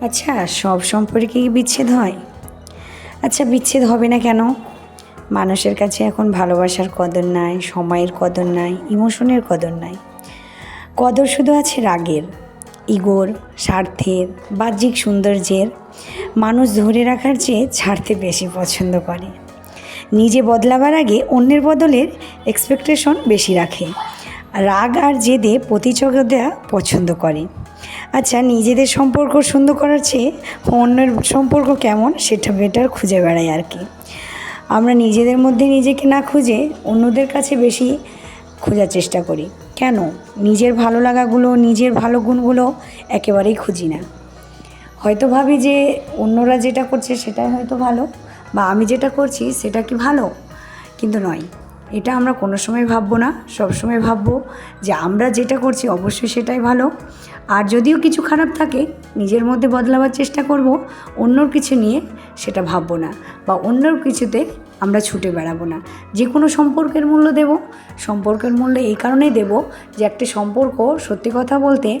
আচ্ছা সব সম্পর্কে কি বিচ্ছেদ হয়? আচ্ছা বিচ্ছেদ হবে না কেন? মানুষের কাছে এখন ভালোবাসার কদর নাই, সময়ের কদর নাই, ইমোশনের কদর নাই। কদর শুধু আছে রাগের, ইগোর, স্বার্থের, বাহ্যিক সৌন্দর্যের। মানুষ ধরে রাখার চেয়ে ছাড়তে বেশি পছন্দ করে। নিজে বদলাবার আগে অন্যের বদলের এক্সপেকটেশন বেশি রাখে। রাগ আর জেদে প্রতিযোগিতা পছন্দ করে। আচ্ছা নিজেদের সম্পর্ক সুন্দর করার চেয়ে অন্যের সম্পর্ক কেমন? সেটা বেটার খুঁজে বেড়াই আর কি। আমরা নিজেদের মধ্যে নিজেকে না খুঁজে অন্যদের কাছে বেশি খোঁজার চেষ্টা করি। কেন? নিজের ভালো লাগাগুলো, নিজের ভালো গুণগুলো একেবারেই খুঁজি না। হয়তো ভাবি যে অন্যরা যেটা করছে সেটাই হয়তো ভালো, বা আমি যেটা করছি সেটা কি ভালো? কিন্তু নয়। এটা আমরা কোনো সময় ভাববো না, সব সময় ভাববো যে আমরা যেটা করছি অবশ্যই সেটাই ভালো। আর যদিও কিছু খারাপ থাকে, নিজের মধ্যে বদলাবার চেষ্টা করব, অন্যর কিছু নিয়ে সেটা ভাববো না বা অন্যর কিছুতে আমরা ছুটে বেড়াবো না। যে কোনো সম্পর্কের মূল্য দেব, সম্পর্কের মূল্য এই কারণেই দেব যে একটা সম্পর্ক সত্যি কথা বলতে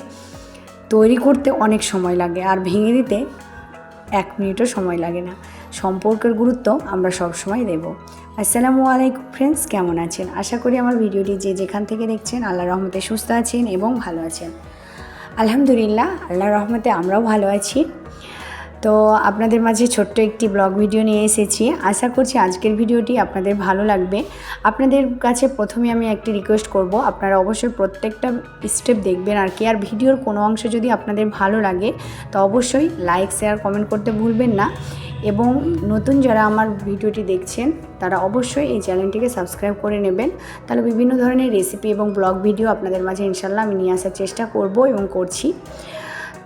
তৈরি করতে অনেক সময় লাগে আর ভেঙে দিতে এক মিনিটও সময় লাগে না। সম্পর্কের গুরুত্ব আমরা সব সময় দেব। আসসালামু আলাইকুম ফ্রেন্ডস কেমন আছেন? আশা করি আমার ভিডিওটি যে যেখান থেকে দেখছেন, আল্লাহ রহমতে সুস্থ আছেন এবং ভালো আছেন। আলহামদুলিল্লাহ, আল্লাহ রহমতে আমরাও ভালো আছি। তো আপনাদের মাঝে ছোট্ট একটি ব্লগ ভিডিও নিয়ে এসেছি। আশা করছি আজকের ভিডিওটি আপনাদের ভালো লাগবে। আপনাদের কাছে প্রথমে আমি একটি রিকোয়েস্ট করব, আপনারা অবশ্যই প্রত্যেকটা স্টেপ দেখবেন আর কি। আর ভিডিওর কোনো অংশ যদি আপনাদের ভালো লাগে, তো অবশ্যই লাইক শেয়ার কমেন্ট করতে ভুলবেন না। এবং নতুন যারা আমার ভিডিওটি দেখছেন, তারা অবশ্যই এই চ্যানেলটিকে সাবস্ক্রাইব করে নেবেন। তাহলে বিভিন্ন ধরনের রেসিপি এবং ব্লগ ভিডিও আপনাদের মাঝে ইনশাল্লাহ আমি নিয়ে আসার চেষ্টা করব এবং করছি।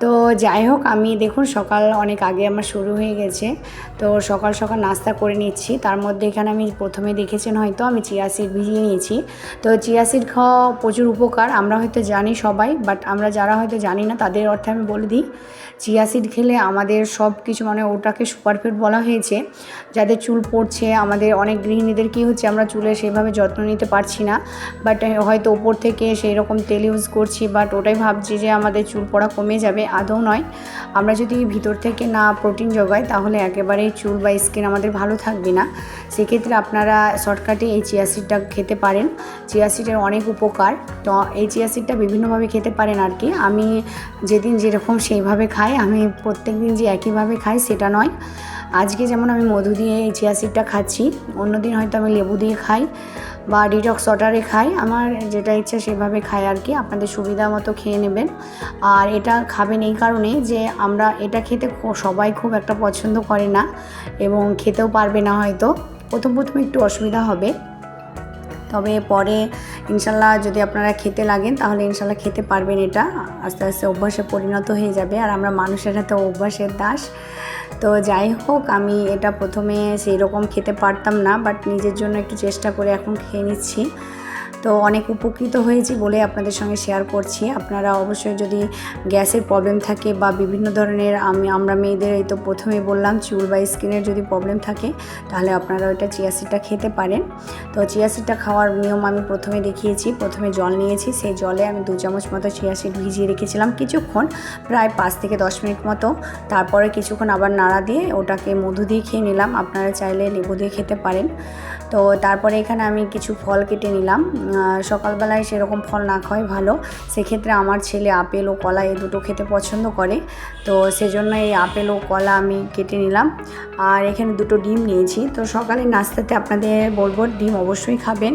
তো যাই হোক, আমি দেখুন সকাল অনেক আগে আমার শুরু হয়ে গেছে। তো সকাল সকাল নাস্তা করে নিচ্ছি। তার মধ্যে এখানে আমি প্রথমে দেখেছেন হয়তো আমি চিয়া সিড ভিজিয়ে নিয়েছি। তো চিয়া সিড খাওয়া প্রচুর উপকার, আমরা হয়তো জানি সবাই বাট আমরা যারা হয়তো জানি না, তাদের অর্থে আমি বলে দিই, চিয়া সিড খেলে আমাদের সব কিছু মানে ওটাকে সুপারফুড বলা হয়েছে। যাদের চুল পড়ছে, আমাদের অনেক গৃহিণীদের কী হচ্ছে, আমরা চুলে সেভাবে যত্ন নিতে পারছি না। বাট হয়তো ওপর থেকে সেই রকম তেল ইউজ করছি বাট ওটাই ভাবছি যে আমাদের চুল পড়া কমে যাবে। আদৌ নয়। আমরা যদি ভিতর থেকে না প্রোটিন যোগাই তাহলে একেবারেই চুল বা স্কিন আমাদের ভালো থাকবে না। সেক্ষেত্রে আপনারা শর্টকাটে এই চিয়া সিডটা খেতে পারেন। চিয়া সিডের অনেক উপকার। তো এই চিয়া সিডটা বিভিন্নভাবে খেতে পারেন আর কি। আমি যেদিন যেরকম সেইভাবে খাই, আমি প্রত্যেক দিন যে একইভাবে খাই সেটা নয়। আজকে যেমন আমি মধু দিয়ে এই চিয়া সিডটা খাচ্ছি, অন্যদিন হয়তো আমি লেবু দিয়ে খাই। বা ডিটক্স ওয়াটারে খাই। আমার যেটা ইচ্ছা সেভাবে খাই আর কি। আপনাদের সুবিধা মতো খেয়ে নেবেন। আর এটা খাবেন এই কারণে যে আমরা এটা খেতে সবাই খুব একটা পছন্দ করে না এবং খেতেও পারবে না হয়তো। প্রথম প্রথম একটু অসুবিধা হবে। তবে পরে ইনশাল্লাহ যদি আপনারা খেতে লাগেন তাহলে ইনশাল্লাহ খেতে পারবেন এটা। আস্তে আস্তে অভ্যাসে পরিণত হয়ে যাবে। আর আমরা মানুষের হাতে অভ্যাসের দাস। তো যাই হোক, আমি এটা প্রথমে সেই রকম খেতে পারতাম না বাট নিজের জন্য একটু চেষ্টা করে এখন খেয়ে নিচ্ছি। তো অনেক উপকৃত হয়েছি বলে আপনাদের সঙ্গে শেয়ার করছি। আপনারা অবশ্যই যদি গ্যাসের প্রবলেম থাকে বা বিভিন্ন ধরনের আমি, আমরা মেয়েদের এই তো প্রথমে বললাম, চুল বা স্কিনের যদি প্রবলেম থাকে, তাহলে আপনারা ওইটা চিয়াসিডটা খেতে পারেন। তো চিয়াসিডটা খাওয়ার নিয়ম আমি প্রথমে দেখিয়েছি, প্রথমে জল নিয়েছি, সেই জলে আমি দু চামচ মতো চিয়াসিড ভিজিয়ে রেখেছিলাম কিছুক্ষণ, প্রায় পাঁচ থেকে দশ মিনিট মতো। তারপরে কিছুক্ষণ আবার নাড়া দিয়ে ওটাকে মধু দিয়ে খেয়ে নিলাম। আপনারা চাইলে লেবু দিয়ে খেতে পারেন। তো তারপরে এখানে আমি কিছু ফল কেটে নিলাম। সকালবেলায় সেরকম ফল না খাওয়াই ভালো। সেক্ষেত্রে আমার ছেলে আপেল ও কলা এই দুটো খেতে পছন্দ করে। তো সেজন্য এই আপেল ও কলা আমি কেটে নিলাম। আর এখানে দুটো ডিম নিয়েছি। তো সকালে নাস্তাতে আপনাদের বলব, ডিম অবশ্যই খাবেন।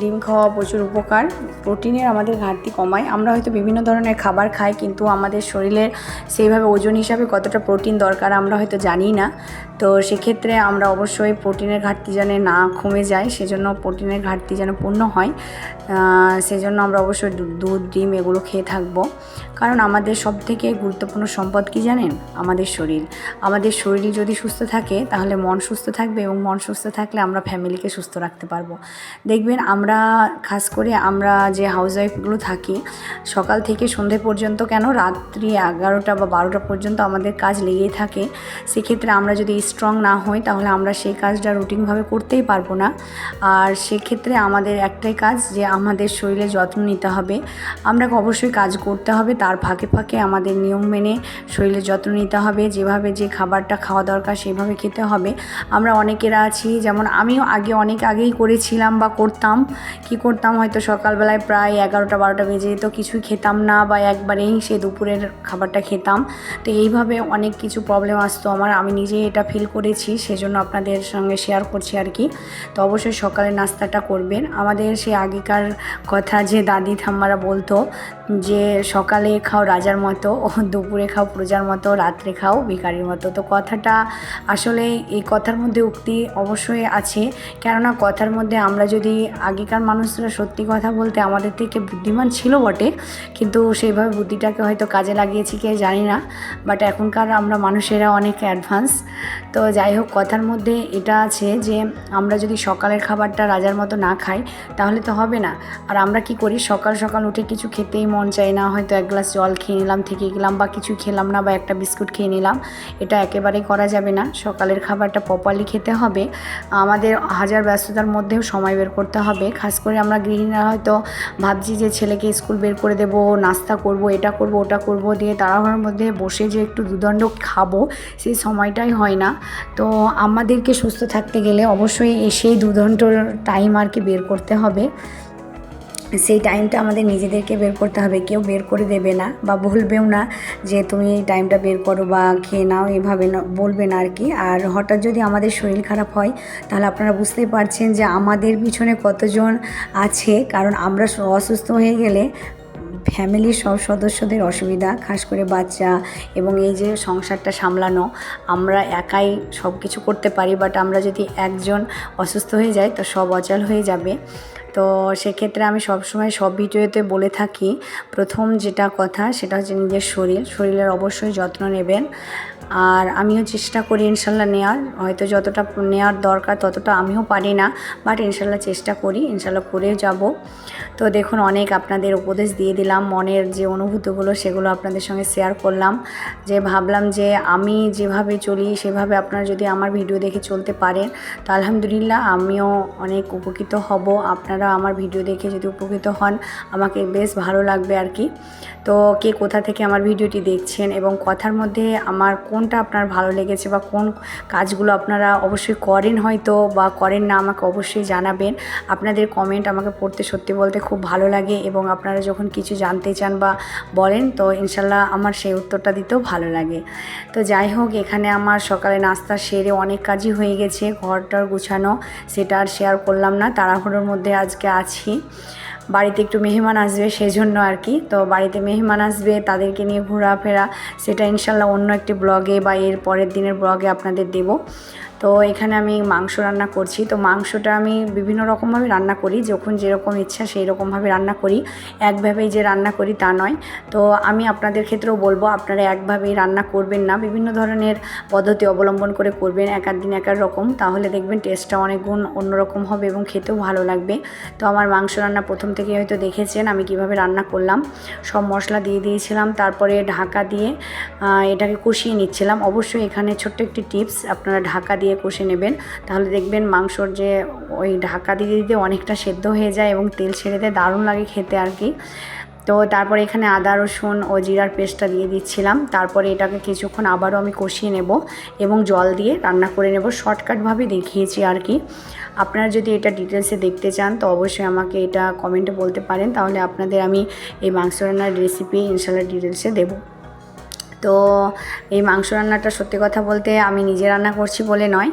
ডিম খাওয়া প্রচুর উপকার। প্রোটিনের আমাদের ঘাটতি কমায়। আমরা হয়তো বিভিন্ন ধরনের খাবার খাই, কিন্তু আমাদের শরীরের সেইভাবে ওজন হিসাবে কতটা প্রোটিন দরকার আমরা হয়তো জানি না। তো সেক্ষেত্রে আমরা অবশ্যই প্রোটিনের ঘাটতি যেন না কমে যায়, সেজন্য প্রোটিনের ঘাটতি যেন পূর্ণ হয়। সেজন্য আমরা অবশ্যই দুধ, ডিম এগুলো খেয়ে থাকব। কারণ আমাদের সব থেকে গুরুত্বপূর্ণ সম্পদ কি জানেন? আমাদের শরীর। আমাদের শরীর যদি সুস্থ থাকে, তাহলে মন সুস্থ থাকবে এবং মন সুস্থ থাকলে আমরা ফ্যামিলিকে সুস্থ রাখতে পারব। দেখবেন আমরা, খাস করে আমরা যে হাউস ওয়াইফগুলো থাকি, সকাল থেকে সন্ধে পর্যন্ত কেন রাত্রি এগারোটা বা বারোটা পর্যন্ত আমাদের কাজ লেগেই থাকে। সেক্ষেত্রে আমরা যদি স্ট্রং না হই, তাহলে আমরা সেই কাজটা রুটিনভাবে করতেই পারব না। আর সেক্ষেত্রে আমাদের একটাই কাজ যে আমাদের শরীরে যত্ন নিতে হবে। আমরা অবশ্যই কাজ করতে হবে, তার ফাঁকে ফাঁকে আমাদের নিয়ম মেনে শরীরের যত্ন নিতে হবে। যেভাবে যে খাবারটা খাওয়া দরকার সেভাবে খেতে হবে। আমরা অনেকেরা আছি, যেমন আমিও আগে অনেক আগেই করেছিলাম বা করতাম। কি করতাম হয়তো সকালবেলায় প্রায় এগারোটা, বারোটা বেজে যেত, কিছুই খেতাম না বা একবারেই সে দুপুরের খাবারটা খেতাম। তো এইভাবে অনেক কিছু প্রবলেম আসতো আমার। আমি নিজে এটা ফিল করেছি, সেজন্য আপনাদের সঙ্গে শেয়ার করছি আর কি। তো অবশ্যই সকালে নাস্তাটা করবেন। আমাদের সে আগেকার কথা যে দাদি ঠাম্মারা বলতো যে সকালে খাও রাজার মতো ও দুপুরে খাও প্রজার মতো, রাত্রে খাও ভিখারির মতো। তো কথাটা আসলে এই কথার মধ্যে উক্তি অবশ্যই আছে। কেননা কথার মধ্যে আমরা যদি আগেকার মানুষরা সত্যি কথা বলতে আমাদের থেকে বুদ্ধিমান ছিল বটে, কিন্তু সেইভাবে বুদ্ধিটাকে হয়তো কাজে লাগিয়েছি কে জানি না। বাট এখনকার আমরা মানুষেরা অনেক অ্যাডভান্স তো যাই হোক, কথার মধ্যে এটা আছে যে আমরা যদি সকালের খাবারটা রাজার মতো না খাই, তাহলে তো হবে না। আর আমরা কি করি? সকাল সকাল উঠে কিছু খেতেই মন চায় না, হয়তো এক গ্লাস জল খেয়ে নিলাম, থেকে গেলাম বা কিছু খেলাম না বা একটা বিস্কুট খেয়ে নিলাম, এটা একেবারেই করা যাবে না। সকালের খাবারটা প্রপারলি খেতে হবে। আমাদের হাজার ব্যস্ততার মধ্যেও সময় বের করতে হবে। খাস করে আমরা গৃহিণীরা হয়তো ভাবছি যে ছেলেকে স্কুল বের করে দেব, নাস্তা করব, এটা করব, ওটা করব, দিয়ে তাড়াহুড়োর মধ্যে বসে যে একটু দুদণ্ড খাব, সেই সময়টাই হয় না। তো আমাদেরকে সুস্থ থাকতে গেলে অবশ্যই সেই দুদণ্ড টাইম আর কি বের করতে হবে। সেই টাইমটা আমাদের নিজেদেরকে বের করতে হবে। কেউ বের করে দেবে না বা বলবেও না যে, তুমি এই টাইমটা বের করো বা খেয়ে নাও, এভাবে না, বলবে না আর কি আর হঠাৎ যদি আমাদের শরীর খারাপ হয়, তাহলে আপনারা বুঝতেই পারছেন যে, আমাদের পিছনে কতজন আছে। কারণ আমরা অসুস্থ হয়ে গেলে ফ্যামিলির সব সদস্যদের অসুবিধা, খাস করে বাচ্চা এবং এই যে সংসারটা সামলানো, আমরা একাই সব কিছু করতে পারি বাট আমরা যদি একজন অসুস্থ হয়ে যাই, তো সব অচল হয়ে যাবে। তো সেক্ষেত্রে আমি সবসময় সব ভিডিওতে বলে থাকি, প্রথম যেটা কথা সেটা হচ্ছে নিজের শরীর। শরীরের অবশ্যই যত্ন নেবেন। আর আমিও চেষ্টা করি ইনশাল্লাহ নেওয়ার হয়তো যতটা নেওয়ার দরকার ততটা আমিও পারি না বাট ইনশাল্লাহ চেষ্টা করি, ইনশাল্লাহ করে যাব। তো দেখুন, অনেক আপনাদের উপদেশ দিয়ে দিলাম, মনের যে অনুভূতিগুলো সেগুলো আপনাদের সঙ্গে শেয়ার করলাম, যে ভাবলাম যে আমি যেভাবে চলি, সেভাবে আপনারা যদি আমার ভিডিও দেখে চলতে পারেন, তো আলহামদুলিল্লাহ আমিও অনেক উপকৃত হব। আপনারা আমার ভিডিও দেখে যদি উপকৃত হন, আমাকে বেশ ভালো লাগবে আর কি। তো কে কোথা থেকে আমার ভিডিওটি দেখছেন এবং কথার মধ্যে আমার কোনটা আপনার ভালো লেগেছে বা কোন কাজগুলো আপনারা অবশ্যই করেন হয়তো বা করেন না, আমাকে অবশ্যই জানাবেন। আপনাদের কমেন্ট আমাকে পড়তে সত্যি বলতে খুব ভালো লাগে এবং আপনারা যখন কিছু জানতে চান বা বলেন তো ইনশাল্লাহ আমার সেই উত্তরটা দিতেও ভালো লাগে। তো যাই হোক, এখানে আমার সকালে নাস্তা সেরে অনেক কাজই হয়ে গেছে, ঘরটার গুছানো সেটা আর শেয়ার করলাম না, তাড়াহুড়োর মধ্যে আজকে আছি। বাড়িতে একটু মেহমান আসবে সেই জন্য আর কি। তো বাড়িতে মেহমান আসবে, তাদেরকে নিয়ে ঘোরাফেরা, সেটা ইনশাল্লাহ অন্য একটি ব্লগে বা এর পরের দিনের ব্লগে আপনাদের দেব। তো এখানে আমি মাংস রান্না করছি। তো মাংসটা আমি বিভিন্ন রকমভাবে রান্না করি, যখন যেরকম ইচ্ছা সেই রকমভাবে রান্না করি। একভাবেই যে রান্না করি তা নয়। তো আমি আপনাদের ক্ষেত্রেও বলব, আপনারা একভাবেই রান্না করবেন না। বিভিন্ন ধরনের পদ্ধতি অবলম্বন করে করবেন এক দিন এক রকম। তাহলে দেখবেন টেস্টটা অনেক গুণ অন্যরকম হবে এবং খেতেও ভালো লাগবে। তো আমার মাংস রান্না প্রথম থেকে হয়তো দেখেছেন, আমি কীভাবে রান্না করলাম। সব মশলা দিয়ে দিয়েছিলাম, তারপরে ঢাকা দিয়ে এটাকে কষিয়ে নিচ্ছিলাম। অবশ্যই এখানে ছোট্ট একটি টিপস আপনারা ঢাকা দিয়ে কষে নেবেন। তাহলে দেখবেন মাংসর যে ওই ঢাকা দিয়ে দিতে অনেকটা সেদ্ধ হয়ে যায় এবং তেল ছেড়ে দেয় দারুণ লাগে খেতে আর কি। তো তারপরে এখানে আদা, রসুন ও জিরার পেস্টটা দিয়ে দিচ্ছিলাম। তারপরে এটাকে কিছুক্ষণ আবারও আমি কষিয়ে নেব এবং জল দিয়ে রান্না করে নেব। শর্টকাটভাবে দেখিয়েছি আর কি। আপনারা যদি এটা ডিটেলসে দেখতে চান, তো অবশ্যই আমাকে এটা কমেন্টে বলতে পারেন। তাহলে আপনাদের আমি এই মাংস রান্নার রেসিপি ইনশাল্লাহ ডিটেলসে দেবো। তো এই মাংস রান্নাটা সত্যি কথা বলতে আমি নিজে রান্না করছি বলে নয়।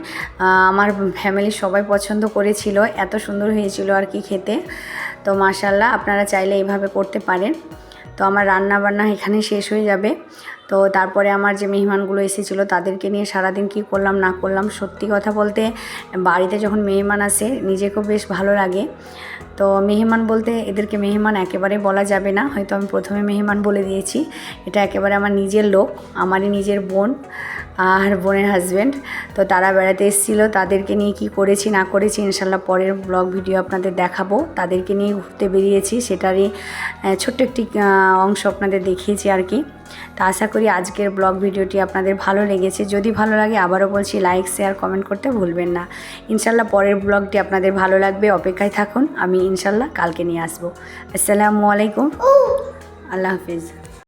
আমার ফ্যামিলি সবাই পছন্দ করেছিল, এত সুন্দর হয়েছিল আর কি খেতে। তো মাশাল্লাহ আপনারা চাইলে এইভাবে করতে পারেন। তো আমার রান্না বান্না এখানে শেষ হয়ে যাবে। তো তারপরে আমার যে মেহমানগুলো এসেছিল, তাদেরকে নিয়ে সারাদিন কী করলাম, না করলাম, সত্যি কথা বলতে বাড়িতে যখন মেহমান আসে, নিজেকেও বেশ ভালো লাগে। তো মেহমান বলতে এদেরকে মেহমান একেবারে বলা যাবে না, হয়তো আমি প্রথমে মেহমান বলে দিয়েছি। এটা একেবারে আমার নিজের লোক, আমারই নিজের বোন আর বোনের হাজব্যান্ড তো তারা বেড়াতে এসেছিল, তাদেরকে নিয়ে কি করেছি, না করেছি, ইনশাল্লাহ পরের ব্লগ ভিডিও আপনাদের দেখাবো। তাদেরকে নিয়ে ঘুরতে বেরিয়েছি, সেটারই ছোট্ট একটি অংশ আপনাদের দেখিয়েছি আর কি। তা আশা করি আজকের ব্লগ ভিডিওটি আপনাদের ভালো লেগেছে। যদি ভালো লাগে আবারও বলছি লাইক শেয়ার কমেন্ট করতে ভুলবেন না। ইনশাল্লাহ পরের ব্লগটি আপনাদের ভালো লাগবে। অপেক্ষায় থাকুন আমি ইনশাল্লাহ কালকে নিয়ে আসব। আসসালামু আলাইকুম। আল্লাহ হাফিজ।